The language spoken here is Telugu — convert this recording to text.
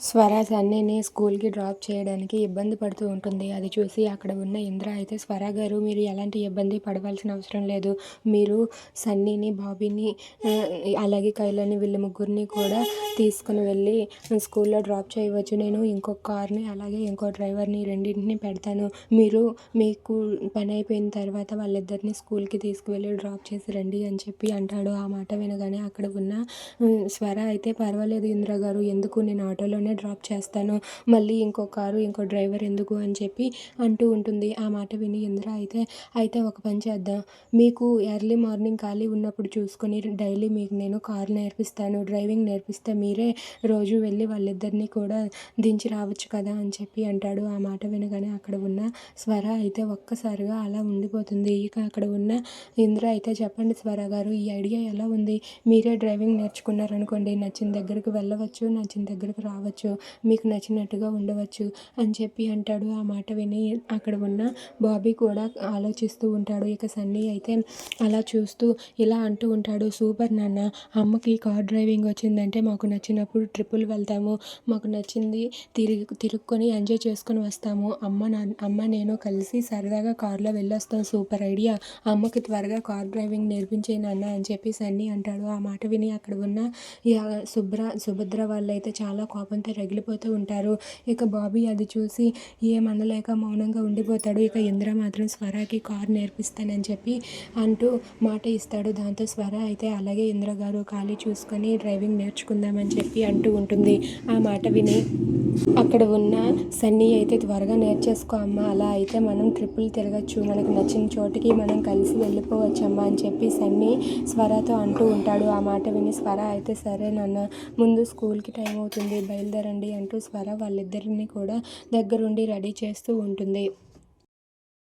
స్వర సన్నీని స్కూల్కి డ్రాప్ చేయడానికి ఇబ్బంది పడుతూ ఉంటుంది. అది చూసి అక్కడ ఉన్న ఇంద్ర అయితే స్వర గారు మీరు ఎలాంటి ఇబ్బంది పడవలసిన అవసరం లేదు. మీరు సన్నీని బాబీని అలాగే కైలని వీళ్ళ ముగ్గురిని కూడా తీసుకుని వెళ్ళి స్కూల్లో డ్రాప్ చేయవచ్చు. నేను ఇంకొక కార్ని అలాగే ఇంకో డ్రైవర్ని రెండింటిని పెడతాను. మీరు మీకు పని అయిపోయిన తర్వాత వాళ్ళిద్దరిని స్కూల్కి తీసుకువెళ్ళి డ్రాప్ చేసి రండి అని చెప్పి అంటాడు. ఆ మాట వినగానే అక్కడ ఉన్న స్వర అయితే పర్వాలేదు ఇంద్ర గారు ఎందుకు నేను ఆటోలో ఇక్కడనే డ్రాప్ చేస్తాను. మళ్ళీ ఇంకో కారు ఇంకో డ్రైవర్ ఎందుకు అని చెప్పి అంటూ ఉంటుంది. ఆ మాట విని ఇంద్ర అయితే? అయితే ఒక పని చేద్దాం. మీకు ఎర్లీ మార్నింగ్ ఖాళీ ఉన్నప్పుడు చూసుకొని డైలీ మీకు నేను కారు నేర్పిస్తాను. డ్రైవింగ్ నేర్పిస్తే మీరే రోజు వెళ్ళి వాళ్ళిద్దరిని కూడా దించి రావచ్చు కదా అని చెప్పి అంటాడు. ఆ మాట వినగానే అక్కడ ఉన్న స్వర అయితే ఒక్కసారిగా అలా ఉండిపోతుంది. ఇక అక్కడ ఉన్న ఇంద్ర అయితే చెప్పండి స్వర గారు ఈ ఐడియా ఎలా ఉంది? మీరే డ్రైవింగ్ నేర్చుకున్నారనుకోండి నచ్చిన దగ్గరికి వెళ్ళవచ్చు నచ్చిన దగ్గరికి రావచ్చు. మీకు నచ్చినట్టుగా ఉండవచ్చు అని చెప్పి అంటాడు. ఆ మాట విని అక్కడ ఉన్న బాబీ కూడా ఆలోచిస్తూ ఉంటాడు. ఇక సన్నీ అయితే అలా చూస్తూ ఇలా అంటూ ఉంటాడు సూపర్ నాన్న అమ్మకి కార్ డ్రైవింగ్ వచ్చిందంటే మాకు నచ్చినప్పుడు ట్రిప్పులు వెళ్తాము. మాకు నచ్చింది తిరిగి తిరుక్కొని ఎంజాయ్ చేసుకొని వస్తాము. అమ్మ నా అమ్మ నేను కలిసి సరదాగా కార్లో వెళ్ళొస్తాం. Super idea. అమ్మకి త్వరగా కార్ డ్రైవింగ్ నేర్పించే నాన్న అని చెప్పి సన్నీ అంటాడు. ఆ మాట విని అక్కడ ఉన్న ఇక శుభ్ర సుభద్ర వాళ్ళైతే చాలా కోపంతో రగిలిపోతూ ఉంటారు. ఇక బాబీ అది చూసి ఏమనలేక మౌనంగా ఉండిపోతాడు. ఇక ఇంద్ర మాత్రం స్వరాకి కార్ నేర్పిస్తానని చెప్పి అంటూ మాట ఇస్తాడు. దాంతో స్వర అయితే అలాగే ఇంద్ర గారు ఖాళీ చూసుకొని డ్రైవింగ్ నేర్చుకుందామని చెప్పి అంటూ ఉంటుంది. ఆ మాట విని అక్కడ ఉన్న సన్నీ అయితే త్వరగా నేర్చేసుకో అమ్మ. అలా అయితే మనం ట్రిప్పులు తిరగచ్చు. మనకు నచ్చిన చోటికి మనం కలిసి వెళ్ళిపోవచ్చు అమ్మ అని చెప్పి సన్నీ స్వరతో అంటూ ఉంటాడు. ఆ మాట విని స్వర అయితే సరే నాన్న ముందు స్కూల్కి టైం అవుతుంది బయలుదేరండి అంటూ స్వర వాళ్ళిద్దరిని కూడా దగ్గరుండి రెడీ చేస్తూ ఉంటుంది.